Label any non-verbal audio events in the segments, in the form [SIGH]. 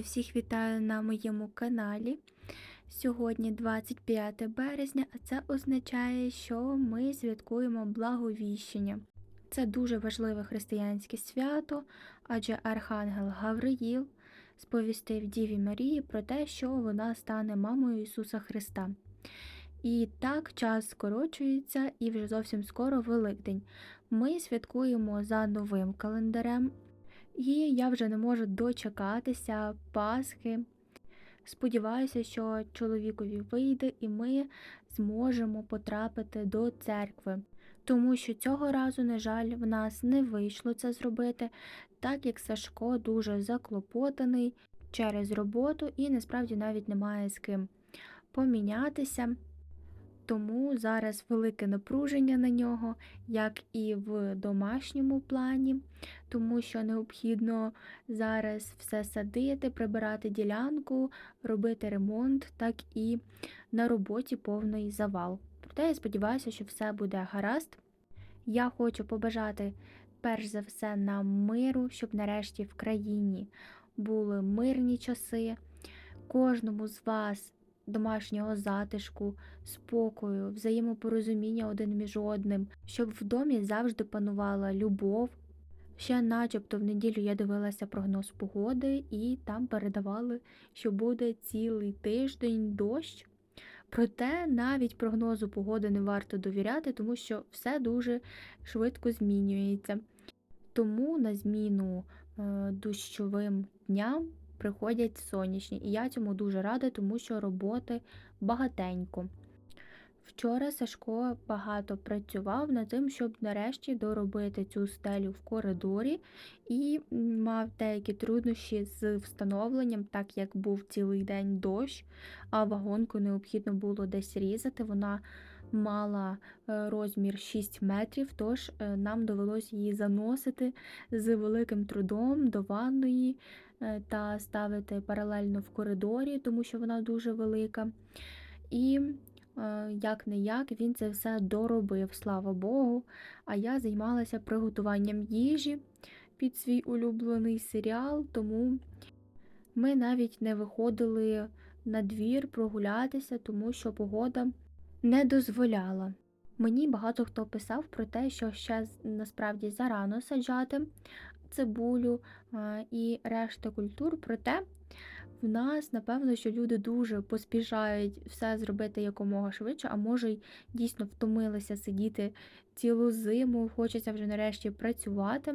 Всіх вітаю на моєму каналі. Сьогодні 25 березня, а це означає, що ми святкуємо благовіщення. Це дуже важливе християнське свято, адже Архангел Гавриїл сповістив Діві Марії про те, що вона стане мамою Ісуса Христа. І так час скорочується, і вже зовсім скоро Великдень. Ми святкуємо за новим календарем, і я вже не можу дочекатися Пасхи. Сподіваюся, що чоловікові вийде, і ми зможемо потрапити до церкви. Тому що цього разу, на жаль, в нас не вийшло це зробити, так як Сашко дуже заклопотаний через роботу і насправді навіть немає з ким помінятися. Тому зараз велике напруження на нього, як і в домашньому плані, тому що необхідно зараз все садити, прибирати ділянку, робити ремонт, так і на роботі повний завал. Проте я сподіваюся, що все буде гаразд. Я хочу побажати перш за все нам миру, щоб нарешті в країні були мирні часи. Кожному з вас домашнього затишку, спокою, взаємопорозуміння один між одним, щоб в домі завжди панувала любов. Ще, начебто, в неділю я дивилася прогноз погоди, і там передавали, що буде цілий тиждень дощ. Проте навіть прогнозу погоди не варто довіряти, тому що все дуже швидко змінюється. Тому на зміну е, дощовим дням приходять сонячні. І я цьому дуже рада, тому що роботи багатенько. Вчора Сашко багато працював над тим, щоб нарешті доробити цю стелю в коридорі, і мав деякі труднощі з встановленням, так як був цілий день дощ, а вагонку необхідно було десь різати. Вона мала е, розмір 6 метрів, тож е, нам довелося її заносити з великим трудом до ванної та ставити паралельно в коридорі, тому що вона дуже велика. І як не як він це все доробив, слава Богу. А я займалася приготуванням їжі під свій улюблений серіал, тому ми навіть не виходили на двір прогулятися, тому що погода не дозволяла. Мені багато хто писав про те, що ще насправді зарано саджати цибулю і решта культур, проте в нас, напевно, що люди дуже поспішають все зробити якомога швидше, а може й дійсно втомилися сидіти цілу зиму, хочеться вже нарешті працювати.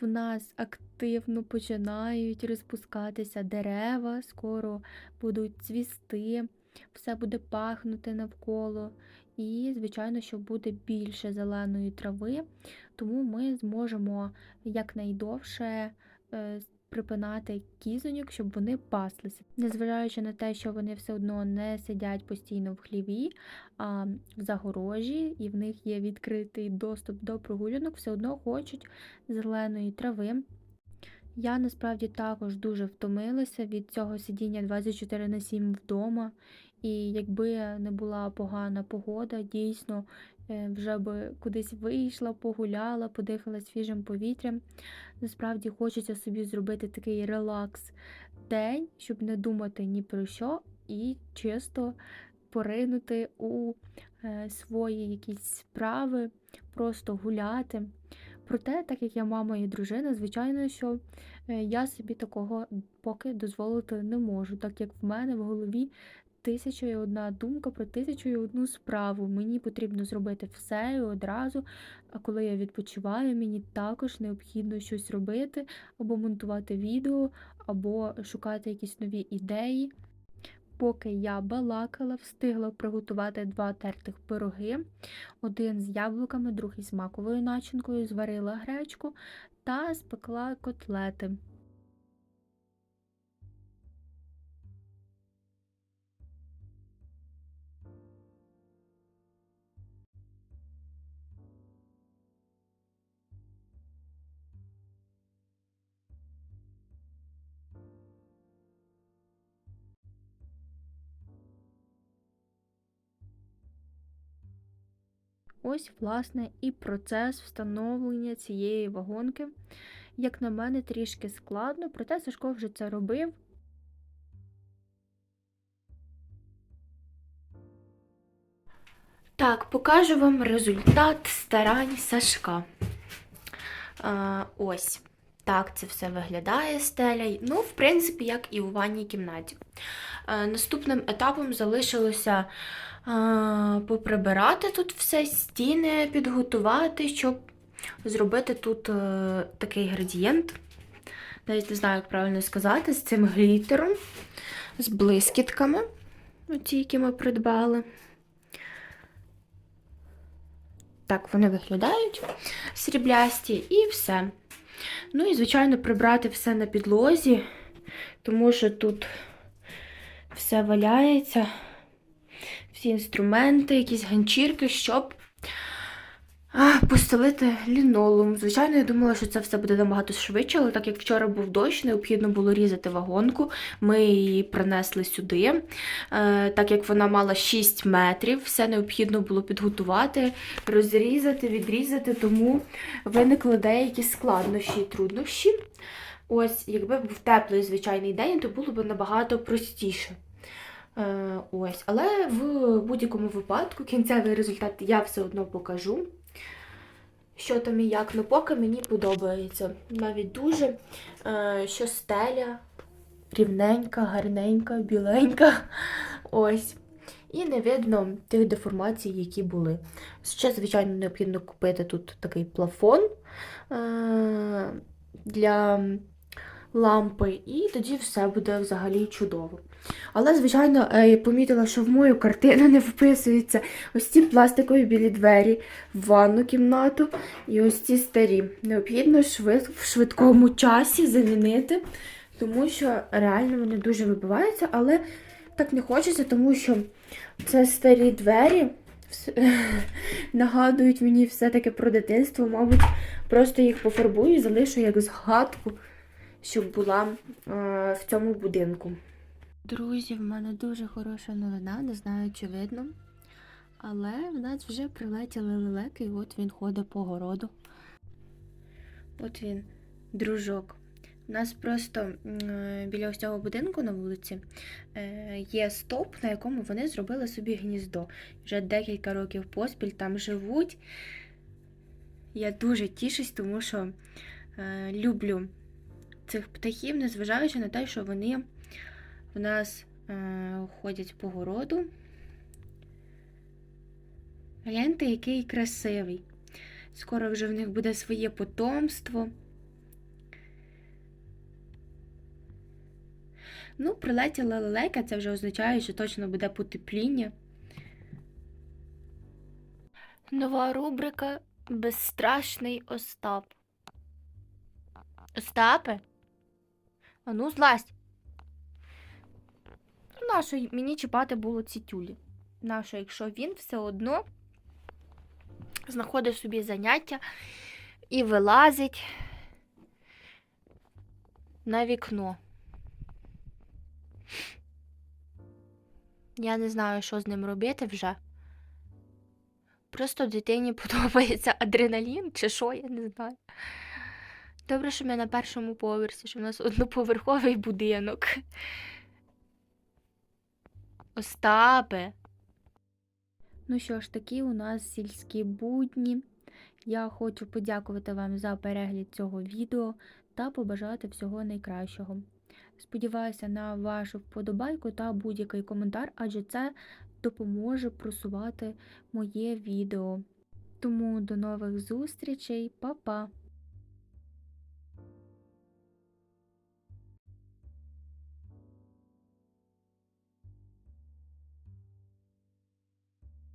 В нас активно починають розпускатися дерева, скоро будуть цвісти все буде пахнути навколо. І, звичайно, що буде більше зеленої трави, тому ми зможемо якнайдовше е, припинати кізоньок, щоб вони паслися. Незважаючи на те, що вони все одно не сидять постійно в хліві, а в загорожі, і в них є відкритий доступ до прогулянок, все одно хочуть зеленої трави. Я насправді також дуже втомилася від цього сидіння 24 на 7 вдома, і якби не була погана погода, дійсно е, вже би кудись вийшла, погуляла, подихала свіжим повітрям. Насправді хочеться собі зробити такий релакс день, щоб не думати ні про що, і чисто поринути у е, свої якісь справи, просто гуляти. Проте, так як я мама і дружина, звичайно, що е, я собі такого поки дозволити не можу, так як в мене в голові тисяча і одна думка про тисячу і одну справу. Мені потрібно зробити все і одразу. А коли я відпочиваю, мені також необхідно щось робити, або монтувати відео, або шукати якісь нові ідеї. Поки я балакала, встигла приготувати два тертих пироги, один з яблуками, другий з маковою начинкою, зварила гречку та спекла котлети. Ось, власне, і процес встановлення цієї вагонки. Як на мене, трішки складно, проте Сашко вже це робив. Так, покажу вам результат старань Сашка. А, Ось. Так це все виглядає стеля. Ну, в принципі, як і у ванній кімнаті. Е, Наступним етапом залишилося е, поприбирати тут все, стіни підготувати, щоб зробити тут е, такий градієнт. Навіть не знаю, як правильно сказати, з цим глітером, з блискітками, оці, які ми придбали. Так вони виглядають сріблясті і все. Ну і, звичайно, прибрати все на підлозі, тому що тут все валяється, всі інструменти, якісь ганчірки, щоб постелити лінолеум. Звичайно, я думала, що це все буде набагато швидше, але так як вчора був дощ, необхідно було різати вагонку. Ми її принесли сюди. Е, так як вона мала 6 метрів, все необхідно було підготувати, розрізати, відрізати, тому виникли деякі складнощі і труднощі. Ось, якби був теплий звичайний день, то було б набагато простіше. Е, ось, але в будь-якому випадку кінцевий результат я все одно покажу. Що там і як, ну поки мені подобається. Навіть дуже, е, що стеля рівненька, гарненька, біленька. [LAUGHS] Ось. І не видно тих деформацій, які були. Ще, звичайно, необхідно купити тут такий плафон е, для лампи, і тоді все буде взагалі чудово. Але, звичайно, е, я помітила, що в мою картину не вписуються ось ці пластикові білі двері в ванну кімнату і ось ці старі. Необхідно швид, в швидкому часі замінити, тому що реально вони дуже вибиваються, але так не хочеться, тому що це старі двері. [LAUGHS] Нагадують мені все-таки про дитинство, мабуть, просто їх пофарбую і залишу як згадку, щоб була е, в цьому будинку. Друзі, в мене дуже хороша новина, не знаю, чи видно. Але в нас вже прилетіли лелеки, і от він ходить по городу. От він, дружок. У нас просто е, біля ось цього будинку на вулиці е, є стоп, на якому вони зробили собі гніздо. Вже декілька років поспіль там живуть. Я дуже тішусь, тому що е, люблю цих птахів, незважаючи на те, що вони в нас е, ходять по городу. Гляньте, який красивий. Скоро вже в них буде своє потомство. Ну, прилетіла лелека, це вже означає, що точно буде потепління. Нова рубрика Безстрашний Остап. Остапе? А ну, злазь. Нащо мені чіпати було ці тюлі? Нащо, якщо він все одно знаходить собі заняття і вилазить на вікно. Я не знаю, що з ним робити вже. Просто дитині [LAUGHS] подобається адреналін чи що, я не знаю. Добре, що ми на першому поверсі, що в нас одноповерховий будинок. Остапе. Ну що ж, такі у нас сільські будні. Я хочу подякувати вам за перегляд цього відео та побажати всього найкращого. Сподіваюся на вашу вподобайку та будь-який коментар, адже це допоможе просувати моє відео. Тому до нових зустрічей, Па-па!